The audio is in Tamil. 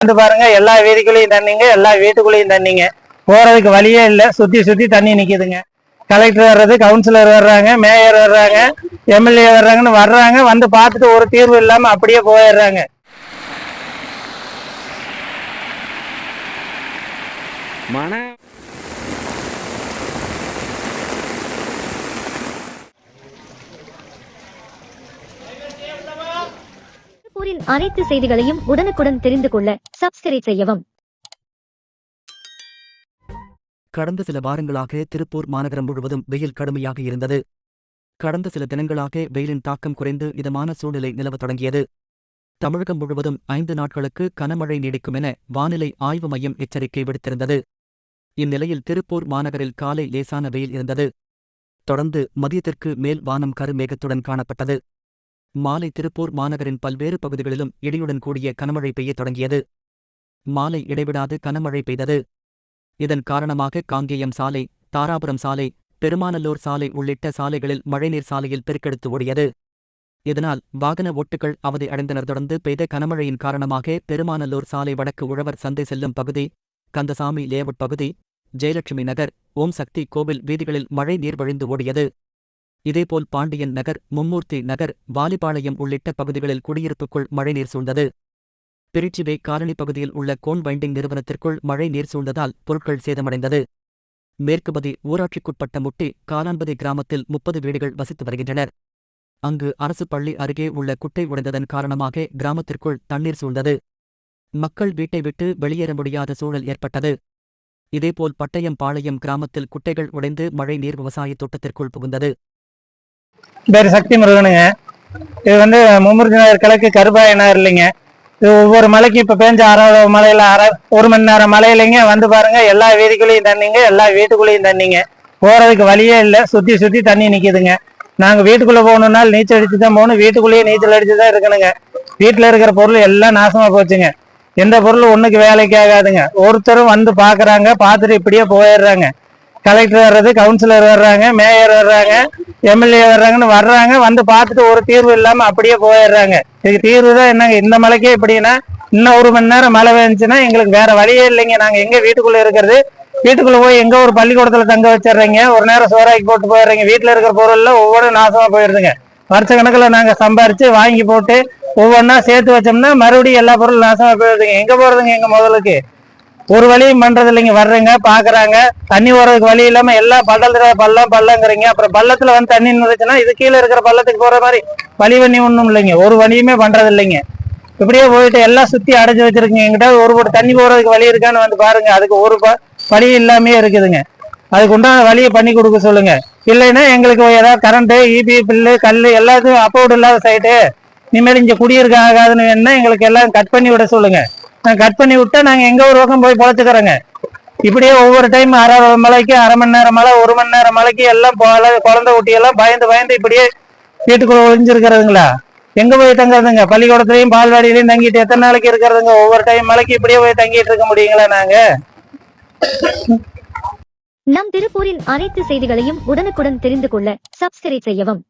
வந்து பாருங்க எல்லா வீதிக்குள்ளேயும் தண்ணிங்க எல்லா வீட்டுக்குள்ளேயும் தண்ணிங்க. போறதுக்கு வழியே இல்லை சுத்தி சுத்தி தண்ணி நிக்குதுங்க. கலெக்டர் வர்றது கவுன்சிலர் வர்றாங்க மேயர் வர்றாங்க எம்எல்ஏ வர்றாங்கன்னு வர்றாங்க வந்து பார்த்துட்டு ஒரு தீர்வு இல்லாம அப்படியே போயிடுறாங்க. மன அனைத்து செய்திகளையும் உடனுக்குடன் தெரிந்து கொள்ள சப்ஸ்கிரைப் செய்யவும். கடந்த சில வாரங்களாக திருப்பூர் மாநகரம் முழுவதும் வெயில் கடுமையாக இருந்தது. கடந்த சில தினங்களாக வெயிலின் தாக்கம் குறைந்து இதமான சூழ்நிலை நிலவத் தொடங்கியது. தமிழகம் முழுவதும் ஐந்து நாட்களுக்கு கனமழை நீடிக்கும் என வானிலை ஆய்வு மையம் எச்சரிக்கை விடுத்திருந்தது. இந்நிலையில் திருப்பூர் மாநகரில் காலை லேசான வெயில் இருந்தது. தொடர்ந்து மதியத்திற்கு மேல் வானம் கருமேகத்துடன் காணப்பட்டது. மாலை திருப்பூர் மாநகரின் பல்வேறு பகுதிகளிலும் இடியுடன் கூடிய கனமழை பெய்யத் தொடங்கியது. மாலை இடைவிடாது கனமழை பெய்தது. இதன் காரணமாக காங்கேயம் சாலை தாராபுரம் சாலை பெருமாநல்லூர் சாலை உள்ளிட்ட சாலைகளில் மழைநீர் சாலையில் பெருக்கெடுத்து ஓடியது. இதனால் வாகன ஓட்டுகள் அவதி அடைந்தனர். தொடர்ந்து பெய்த கனமழையின் காரணமாக பெருமாநல்லூர் சாலை வடக்கு உழவர் சந்தை செல்லும் பகுதி கந்தசாமி லேவுட் பகுதி ஜெயலட்சுமி நகர் ஓம் சக்தி கோவில் வீதிகளில் மழை நீர் வழிந்து ஓடியது. இதேபோல் பாண்டியன் நகர் மும்மூர்த்தி நகர் வாலிபாளையம் உள்ளிட்ட பகுதிகளில் குடியிருப்புக்குள் மழைநீர் சூழ்ந்தது. திருச்சிவே காலனி பகுதியில் உள்ள கோன் வைண்டிங் நிறுவனத்திற்குள் மழை நீர் சூழ்ந்ததால் பொருட்கள் சேதமடைந்தது. மேற்குபதி ஊராட்சிக்குட்பட்ட முட்டி காலான்பதி கிராமத்தில் முப்பது வீடுகள் வசித்து வருகின்றனர். அங்கு அரசு பள்ளி அருகே உள்ள குட்டை உடைந்ததன் காரணமாக கிராமத்திற்குள் தண்ணீர் சூழ்ந்தது. மக்கள் வீட்டை விட்டு வெளியேற முடியாத சூழல் ஏற்பட்டது. இதேபோல் பட்டயம் பாளையம் கிராமத்தில் குட்டைகள் உடைந்து மழை நீர் விவசாய தோட்டத்திற்குள் புகுந்தது. பேர் சக்தி முருகனுங்க இது வந்து மும்முருதி நகர் கிழக்கு கருப்பாய நகர் இல்லைங்க. இது ஒவ்வொரு மலைக்கு இப்போ பேஞ்ச அரை மலையில் அரை ஒரு மணி நேரம் மலையிலைங்க வந்து பாருங்க எல்லா வீதிக்குள்ளேயும் தண்ணிங்க எல்லா வீட்டுக்குள்ளேயும் தண்ணிங்க. போகிறதுக்கு வழியே இல்லை. சுற்றி சுற்றி தண்ணி நிற்கிதுங்க நாங்கள் வீட்டுக்குள்ளே போகணுன்னா நீச்சல் அடித்து தான் போகணும். வீட்டுக்குள்ளேயே நீச்சல் அடிச்சு தான் இருக்கணுங்க. வீட்டில் இருக்கிற பொருள் எல்லாம் நாசமா போச்சுங்க. எந்த பொருளும் ஒன்றுக்கு வேலைக்கு ஆகாதுங்க. ஒருத்தரும் வந்து பார்க்குறாங்க பார்த்துட்டு இப்படியே போயிடுறாங்க. கலெக்டர் வர்றது கவுன்சிலர் வர்றாங்க மேயர் வர்றாங்க. எம்எல்ஏ வர்றாங்கன்னு வர்றாங்க வந்து பார்த்துட்டு ஒரு தீர்வு இல்லாம அப்படியே போயிடுறாங்க. இதுக்கு தீர்வு தான் என்னங்க? இந்த மலைக்கே இப்படின்னா இன்னும் ஒரு மணி நேரம் மழை பெஞ்சுன்னா எங்களுக்கு வேற வழியே இல்லைங்க. நாங்க எங்க வீட்டுக்குள்ள இருக்கிறது? வீட்டுக்குள்ள போய் எங்க ஒரு பள்ளிக்கூடத்துல தங்க வச்சிடுறீங்க? ஒரு நேரம் சோறாக்கி போட்டு போயிடுறீங்க. வீட்டுல இருக்கிற பொருள்ல ஒவ்வொன்றும் நாசமா போயிடுதுங்க. வருஷ கணக்குல நாங்க சம்பாரிச்சு வாங்கி போட்டு ஒவ்வொன்றா சேர்த்து வச்சோம்னா மறுபடியும் எல்லா பொருளும் நாசமா போயிடுதுங்க. எங்க போறதுங்க எங்க முதலுக்கு? ஒரு வழியும் பண்றது இல்லைங்க வர்றீங்க பாக்குறாங்க. தண்ணி ஓடுறதுக்கு வழி இல்லாம எல்லாம் பள்ளத்துல பள்ளம் பள்ளங்கிறீங்க. அப்புறம் பள்ளத்துல வந்து தண்ணி நின்றுச்சுன்னா இது கீழே இருக்கிற பள்ளத்துக்கு போற மாதிரி வழி பண்ணி ஒண்ணும் இல்லைங்க. ஒரு வழியுமே பண்றது இல்லைங்க இப்படியே போயிட்டு எல்லாம் சுத்தி அடைச்சு வச்சிருக்கீங்க. எங்கிட்ட ஒரு போட்டு தண்ணி போறதுக்கு வழி இருக்கான்னு வந்து பாருங்க. அதுக்கு ஒரு ப- வழி இல்லாமே இருக்குதுங்க. அதுக்கு உண்டான வழியை பண்ணி கொடுக்க சொல்லுங்க. இல்லைன்னா எங்களுக்கு ஏதாவது கரண்ட் இபி பில்லு கல் எல்லாத்தையும் அப்போடு இல்லாத சைட்டு இனிமேல் இங்கே குடியிருக்க ஆகாதுன்னு வேணுன்னா எங்களுக்கு எல்லாம் கட் பண்ணி விட சொல்லுங்க. கட் பண்ணி விட்டா நாங்க எங்க ஒரு பக்கம் போய் பொழைச்சுக்கிறோங்க. இப்படியே ஒவ்வொரு டைம் அரை மலைக்கு அரை மணி நேரம் மழை ஒரு மணி நேரம் மலைக்கு எல்லாம் குழந்தை குட்டி எல்லாம் பயந்து பயந்து இப்படியே வீட்டுக்குள்ள ஒளிஞ்சிருக்கிறதுங்களா? எங்க போய் தங்குறதுங்க? பள்ளிக்கூடத்துலயும் பால்வாடியிலயும் தங்கிட்டு எத்தனை நாளைக்கு இருக்கிறதுங்க? ஒவ்வொரு டைம் மலைக்கு இப்படியே போய் தங்கிட்டு இருக்க முடியுங்களா நாங்க? நம் திருப்பூரின் அனைத்து செய்திகளையும் உடனுக்குடன் தெரிந்து கொள்ள சப்ஸ்கிரைப் செய்யவும்.